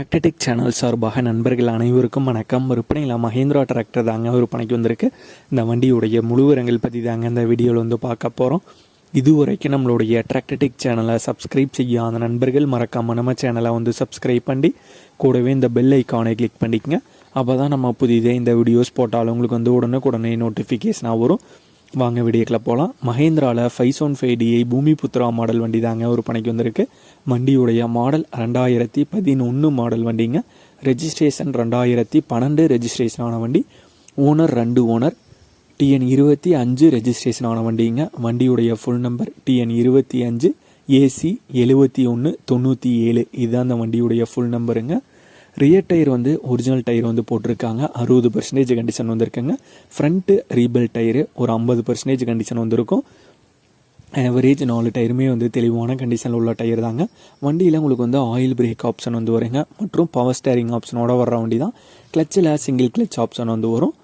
டிராக்டடிக் channel சார்பாக நண்பர்கள் அனைவருக்கும் வணக்கம். விற்பனையில் மஹேந்திரா டிராக்டர் தாங்க விற்பனைக்கு வந்திருக்கு. இந்த வண்டியுடைய முழுவிரங்கள் பற்றி தாங்க இந்த வீடியோவில் வந்து பார்க்க போகிறோம் இதுவரைக்கும் நம்மளுடைய டிராக்டடிக் சேனலை சப்ஸ்கிரைப் செய்யாத நண்பர்கள் மறக்காமல் நம்ம சேனலை வந்து சப்ஸ்கிரைப் பண்ணி கூடவே இந்த பெல் ஐக்கானை கிளிக் பண்ணிக்கங்க. அப்போ தான் நம்ம புதிதே இந்த வீடியோஸ் போட்டாலும் உங்களுக்கு வந்து உடனே உடனே நோட்டிஃபிகேஷனாக வரும். வாங்க விடியக்கில் போகலாம் மஹேந்திராவில் five one five DI Bhoomi Putra model வண்டி தாங்க ஒரு பணிக்கு வந்திருக்கு. வண்டியுடைய மாடல் ரெண்டாயிரத்தி பதினொன்று மாடல் வண்டிங்க. ரெஜிஸ்ட்ரேஷன் ரெண்டாயிரத்தி பன்னெண்டு ரெஜிஸ்ட்ரேஷன் ஆன வண்டி. ஓனர் ரெண்டு ஓனர் டிஎன் இருபத்தி அஞ்சு ரெஜிஸ்ட்ரேஷன் ஆன வண்டிங்க. வண்டியுடைய ஃபுல் நம்பர் டிஎன் இருபத்தி அஞ்சு. ஏசி எழுபத்தி ஒன்று தொண்ணூற்றி ஏழு. இதுதான் அந்த வண்டியுடைய ஃபுல் நம்பருங்க ரியர் டயர் வந்து ஒரிஜினல் டயர் வந்து போட்டிருக்காங்க. அறுபது பர்சன்டேஜ் கண்டிஷன் வந்திருக்குங்க. ஃப்ரண்ட்டு ரீபில் டயரு ஒரு ஐம்பது பர்சன்டேஜ் கண்டிஷன் வந்திருக்கும். ஆவரேஜ் நாலு டயருமே வந்து தெளிவான கண்டிஷனில் உள்ள டயர் தாங்க. வண்டியில் உங்களுக்கு வந்து ஆயில் பிரேக் ஆப்ஷன் வந்து வருங்க. மற்றும் பவர் ஸ்டேரிங் ஆப்ஷனோட வர்ற வண்டி தான். கிளச்சில் சிங்கிள் கிளச் ஆப்ஷன் வந்து வரும்.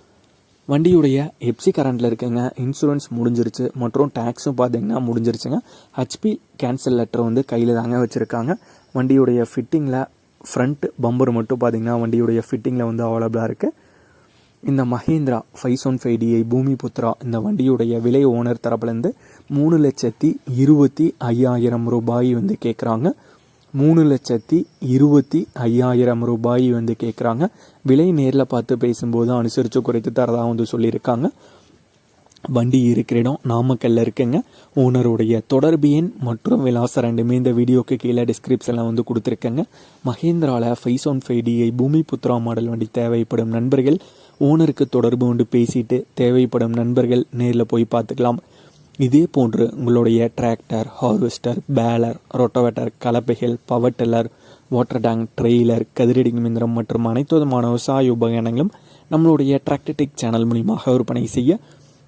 வண்டியுடைய எப்சி கரண்டில் இருக்குங்க. இன்சூரன்ஸ் முடிஞ்சிருச்சு. மற்றும் டேக்ஸும் பார்த்தீங்கன்னா முடிஞ்சிருச்சுங்க. ஹச்பி கேன்சல் லெட்டர் வந்து கையில் தாங்க வச்சுருக்காங்க. வண்டியுடைய ஃபிட்டிங்கில் ஃப்ரண்ட் பம்பர் மட்டும் பார்த்தீங்கன்னா வண்டியுடைய ஃபிட்டிங்கில் வந்து அவைலபிளாக இருக்குது இந்த Mahindra five one five DI Bhoomi Putra இந்த வண்டியுடைய விலை ஓனர் தரப்புலேருந்து மூணு லட்சத்தி இருபத்தி ஐயாயிரம் ரூபாய் வந்து கேட்குறாங்க மூணு லட்சத்தி இருபத்தி ஐயாயிரம் ரூபாய் வந்து கேட்குறாங்க விலை நேரில் பார்த்து பேசும்போது அனுசரித்து குறைத்து தரதாக வந்து சொல்லியிருக்காங்க. வண்டி இருக்கிற இடம் நாமக்கல்ல இருக்குங்க. ஓனருடைய தொடர்பு எண் மற்றும் விலாசம் ரெண்டுமே இந்த வீடியோக்கு கீழே டிஸ்கிரிப்ஷனில் வந்து கொடுத்துருக்கேங்க. மஹேந்திராவில் five one five DI Bhoomi Putra model வண்டி தேவைப்படும் நண்பர்கள் ஓனருக்கு தொடர்பு கொண்டு பேசிட்டு தேவைப்படும் நண்பர்கள் நேரில் போய் பார்த்துக்கலாம். இதே போன்று உங்களுடைய tractor harvester baler rotavator கலப்பைகள் power tiller water tank trailer கதிரடி மிந்திரம் மற்றும் அனைத்து விதமான விவசாய உபகரணங்களும் நம்மளுடைய டிராக்டர்டெக் சேனல் மூலியமாக விற்பனை செய்ய